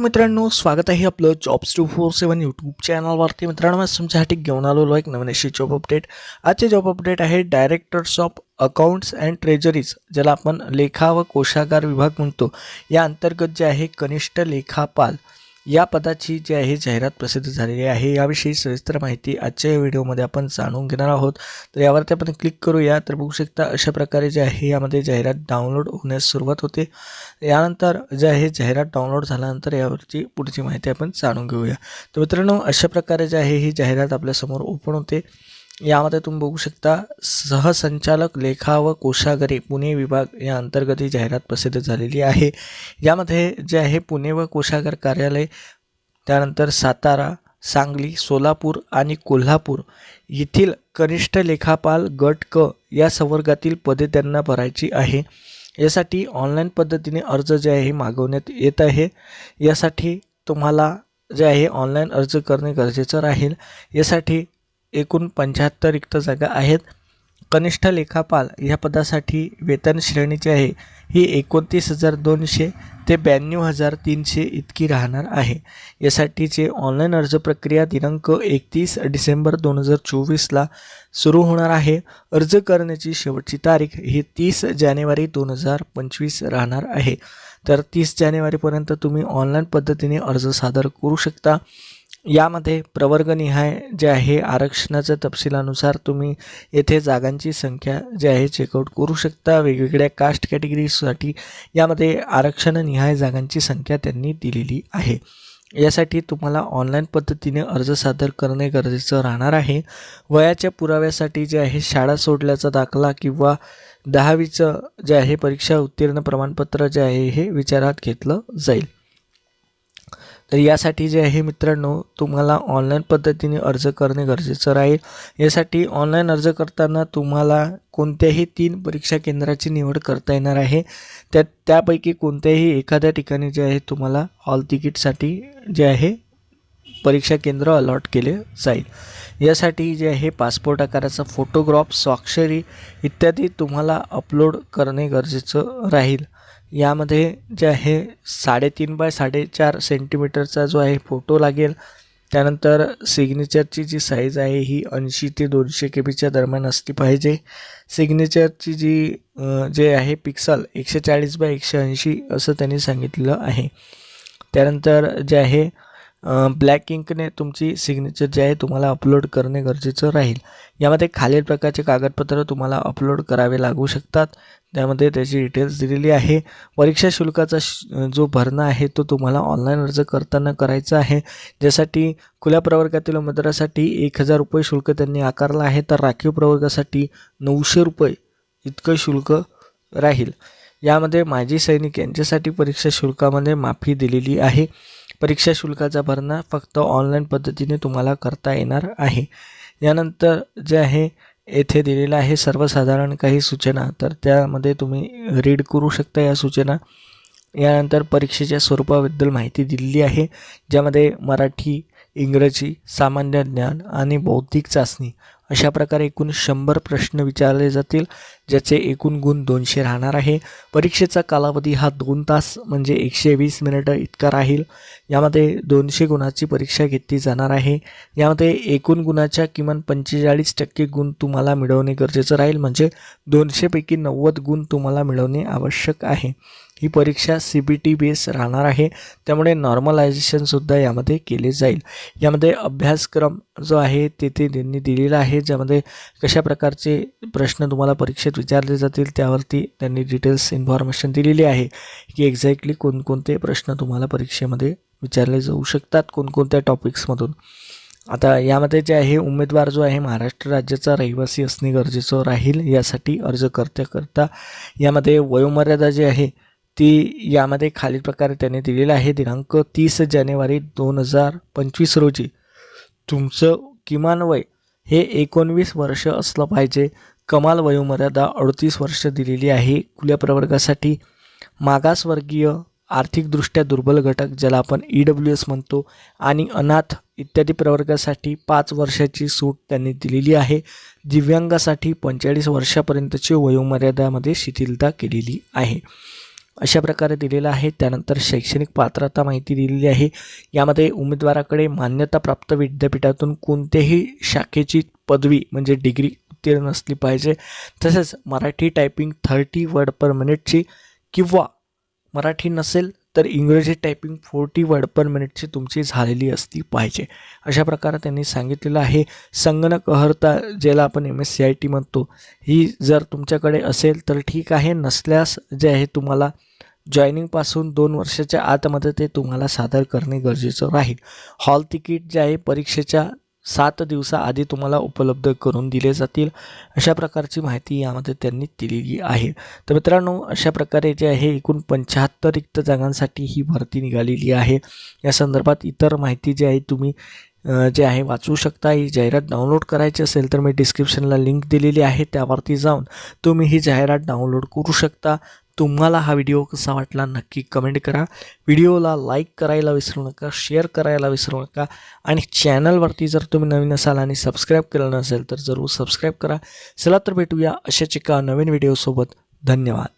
मित्रांनो स्वागत आहे आपलं jobs two four seven YouTube चॅनलवरती मित्रांनो मी तुमच्यासाठी घेऊन आलेलो एक नवीन अशी जॉब अपडेट आजचे जॉब अपडेट आहे directors of accounts and treasuries ज्याला आपण लेखा व कोशागार विभाग म्हणतो. या अंतर्गत जे आहे कनिष्ठ लेखापाल. या पदाची जी आहे जाहिरात प्रसिद्ध झालेली आहे याविषयी सविस्तर माहिती आजच्या या व्हिडिओमध्ये आपण जाणून घेणार आहोत. तर यावरती आपण क्लिक करूया. तर बघू शकता अशा प्रकारे जे आहे यामध्ये जाहिरात डाउनलोड होण्यास सुरुवात होते. यानंतर जे आहे जाहिरात डाउनलोड झाल्यानंतर यावरची पुढची माहिती आपण जाणून घेऊया. तर मित्रांनो अशा प्रकारे जे आहे ही जाहिरात आपल्यासमोर ओपन होते. यामध्ये तुम्ही बघू शकता सहसंचालक लेखा व कोशागरी पुणे विभाग या अंतर्गत ही जाहिरात प्रसिद्ध झालेली आहे. यामध्ये जे आहे पुणे व कोशागर कार्यालय त्यानंतर सातारा सांगली सोलापूर आणि कोल्हापूर. येथील कनिष्ठ लेखापाल गट क या संवर्गातील पदे त्यांना भरायची आहे. यासाठी ऑनलाईन पद्धतीने अर्ज जे आहे मागवण्यात येत आहे. यासाठी तुम्हाला जे आहे ऑनलाईन अर्ज करणे गरजेचं राहील. यासाठी एकूण पंच्याहत्तर रिक्त जागा आहेत. कनिष्ठ लेखापाल या पदासाठी वेतन श्रेणी जी आहे. ही एकोणतीस हजार दोनशे ते ब्याण्णव हजार तीनशे इतकी राहणार आहे. यासाठीचे ऑनलाईन अर्ज प्रक्रिया दिनांक एकतीस डिसेंबर दोन हजार चोवीसला सुरू होणार आहे. अर्ज करण्याची शेवटची तारीख ही तीस जानेवारी दोन हजार पंचवीस राहणार आहे. तर तीस जानेवारीपर्यंत तुम्ही ऑनलाईन पद्धतीने अर्ज सादर करू शकता. यामध्ये प्रवर्गनिहाय जे आहे आरक्षणाच्या तपशिलानुसार तुम्ही येथे जागांची संख्या जे आहे चेकआउट करू शकता. वेगवेगळ्या कास्ट कॅटेगरीसाठी यामध्ये आरक्षणनिहाय जागांची संख्या त्यांनी दिलेली आहे. यासाठी तुम्हाला ऑनलाईन पद्धतीने अर्ज सादर करणे गरजेचं राहणार आहे. वयाच्या पुराव्यासाठी जे आहे शाळा सोडल्याचा दाखला किंवा दहावीचं जे आहे परीक्षा उत्तीर्ण प्रमाणपत्र जे आहे हे विचारात घेतलं जाईल. तर यासाठी जे आहे मित्रांनो तुम्हाला ऑनलाईन पद्धतीने अर्ज करणे गरजेचं राहील. यासाठी ऑनलाईन अर्ज करताना तुम्हाला कोणत्याही तीन परीक्षा केंद्राची निवड करता येणार आहे. त्या त्यापैकी कोणत्याही एखाद्या ठिकाणी जे आहे तुम्हाला हॉल तिकीटसाठी जे आहे परीक्षा केंद्र अलॉट केले जाईल. यासाठी जे आहे पासपोर्ट आकाराचा फोटोग्राफ स्वाक्षरी इत्यादी तुम्हाला अपलोड करणे गरजेचं राहील. यामध्ये जे आहे साडेतीन बाय साडेचार सेंटीमीटरचा जो आहे फोटो लागेल. त्यानंतर सिग्नेचरची जी साईज आहे ही ऐंशी ते दोनशे के बीच्या दरम्यान असली पाहिजे. सिग्नेचरची जी जे आहे पिक्सल एकशे चाळीस बाय एकशे ऐंशी असं त्यांनी सांगितलेलं आहे. त्यानंतर जे आहे ब्लॅक इंकने तुमची सिग्नेचर जे आहे तुम्हाला अपलोड करणे गरजेचं राहील. यामध्ये खालील प्रकारचे कागदपत्र तुम्हाला अपलोड करावे लागू शकतात. त्यामध्ये त्याची डिटेल्स दिलेली आहे. परीक्षा शुल्काचा जो भरणा आहे तो तुम्हाला ऑनलाईन अर्ज करताना करायचा आहे. ज्यासाठी खुल्या प्रवर्गातील उमेदवारासाठी एक हजार रुपये शुल्क त्यांनी आकारला आहे तर राखीव प्रवर्गासाठी नऊशे रुपये इतकं शुल्क राहील. यामध्ये माजी सैनिक यांच्यासाठी परीक्षा शुल्कामध्ये माफी दिलेली आहे. परीक्षा शुल्काचा भरणा फक्त ऑनलाईन पद्धतीने तुम्हाला करता येणार आहे. यानंतर जे आहे येथे दिलेलं आहे सर्वसाधारण काही सूचना तर त्यामध्ये तुम्ही रीड करू शकता या सूचना. यानंतर परीक्षेच्या स्वरूपाबद्दल माहिती दिलेली आहे ज्यामध्ये मराठी इंग्रजी सामान्य ज्ञान आणि बौद्धिक चाचणी अशा प्रकारे एकूण शंभर प्रश्न विचारले जातील ज्याचे एकूण गुण दोनशे राहणार आहे. परीक्षेचा कालावधी हा दोन तास म्हणजे एकशे वीस मिनिटं इतका राहील. यामध्ये दोनशे गुणाची परीक्षा घेतली जाणार आहे. यामध्ये एकूण गुणाच्या किमान पंचेचाळीस टक्के गुण तुम्हाला मिळवणे गरजेचं राहील म्हणजे दोनशेपैकी नव्वद गुण तुम्हाला मिळवणे आवश्यक आहे. ही परीक्षा सी बी टी बेस राहणार आहे. त्यामुळे नॉर्मलायझेशनसुद्धा यामध्ये केले जाईल. यामध्ये अभ्यासक्रम जो आहे तेथे त्यांनी दिलेला आहे ज्यामध्ये कशा प्रकारचे प्रश्न तुम्हाला परीक्षेत विचारले जातील त्यावरती त्यांनी डिटेल्स इन्फॉर्मेशन दिलेली आहे की एक्झॅक्टली कोणकोणते प्रश्न तुम्हाला परीक्षेमध्ये विचारले जाऊ शकतात कोणकोणत्या टॉपिक्समधून आता यामध्ये जे आहे उमेदवार जो आहे महाराष्ट्र राज्याचा रहिवासी असणे गरजेचं राहील यासाठी अर्ज करता करता यामध्ये वयोमर्यादा जी आहे ती यामध्ये खालील प्रकारे त्यांनी दिलेलं आहे. दिनांक तीस जानेवारी दोन हजार पंचवीस रोजी तुमचं किमान वय हे एकोणवीस वर्ष असलं पाहिजे. कमाल वयोमर्यादा अडतीस वर्ष दिलेली आहे. खुल्या प्रवर्गासाठी मागासवर्गीय आर्थिकदृष्ट्या दुर्बल घटक ज्याला आपण ई डब्ल्यू एस म्हणतो आणि अनाथ इत्यादी प्रवर्गासाठी पाच वर्षाची सूट त्यांनी दिलेली आहे. दिव्यांगासाठी पंचेचाळीस वर्षापर्यंतची वयोमर्यादामध्ये शिथिलता केलेली आहे. अशा प्रकारे दिलेलं आहे. त्यानंतर शैक्षणिक पात्रता माहिती दिलेली आहे. यामध्ये उमेदवाराकडे मान्यताप्राप्त विद्यापीठातून कोणत्याही शाखेची पदवी म्हणजे डिग्री उत्तीर्ण असली पाहिजे. तसेच Marathi typing thirty word per मिनिटची किंवा मराठी नसेल तर इंग्रजी टायपिंग फोर्टी वर्ड पर मिनिटची तुमची झालेली असली पाहिजे. अशा प्रकारे त्यांनी सांगितलेलं आहे. संगणक अर्हता ज्याला आपण M S C I T म्हणतो ही जर तुमच्याकडे असेल तर ठीक आहे. नसल्यास जे आहे तुम्हाला जॉईनिंगपासून दोन वर्षाच्या आतमध्ये ते तुम्हाला सादर करणे गरजेचं राहील. हॉल तिकीट जे आहे परीक्षेच्या सात दिवसाआधी तुम्हाला उपलब्ध करून दिले जातील. अशा प्रकारची माहिती यामध्ये त्यांनी दिलेली आहे. तर मित्रांनो अशा प्रकारे जे आहे एकूण पंच्याहत्तर रिक्त जागांसाठी ही भरती निघालेली आहे. या संदर्भात इतर माहिती जी आहे तुम्ही जे आहे वाचू शकता. ही जाहिरात डाउनलोड करायची असेल तर मी डिस्क्रिप्शनला लिंक दिलेली आहे. त्यावरती जाऊन तुम्ही ही जाहिरात डाउनलोड करू शकता. तुम्हाला हा व्हिडिओ कसा वाटला नक्की कमेंट करा. व्हिडिओला लाईक करायला विसरू नका शेअर करायला विसरू नका. आणि चॅनलवरती जर तुम्ही नवीन असाल आणि सबस्क्राईब केलं नसेल तर जरूर सबस्क्राईब करा. चला तर भेटूया अशाच एका नवीन व्हिडिओसोबत धन्यवाद.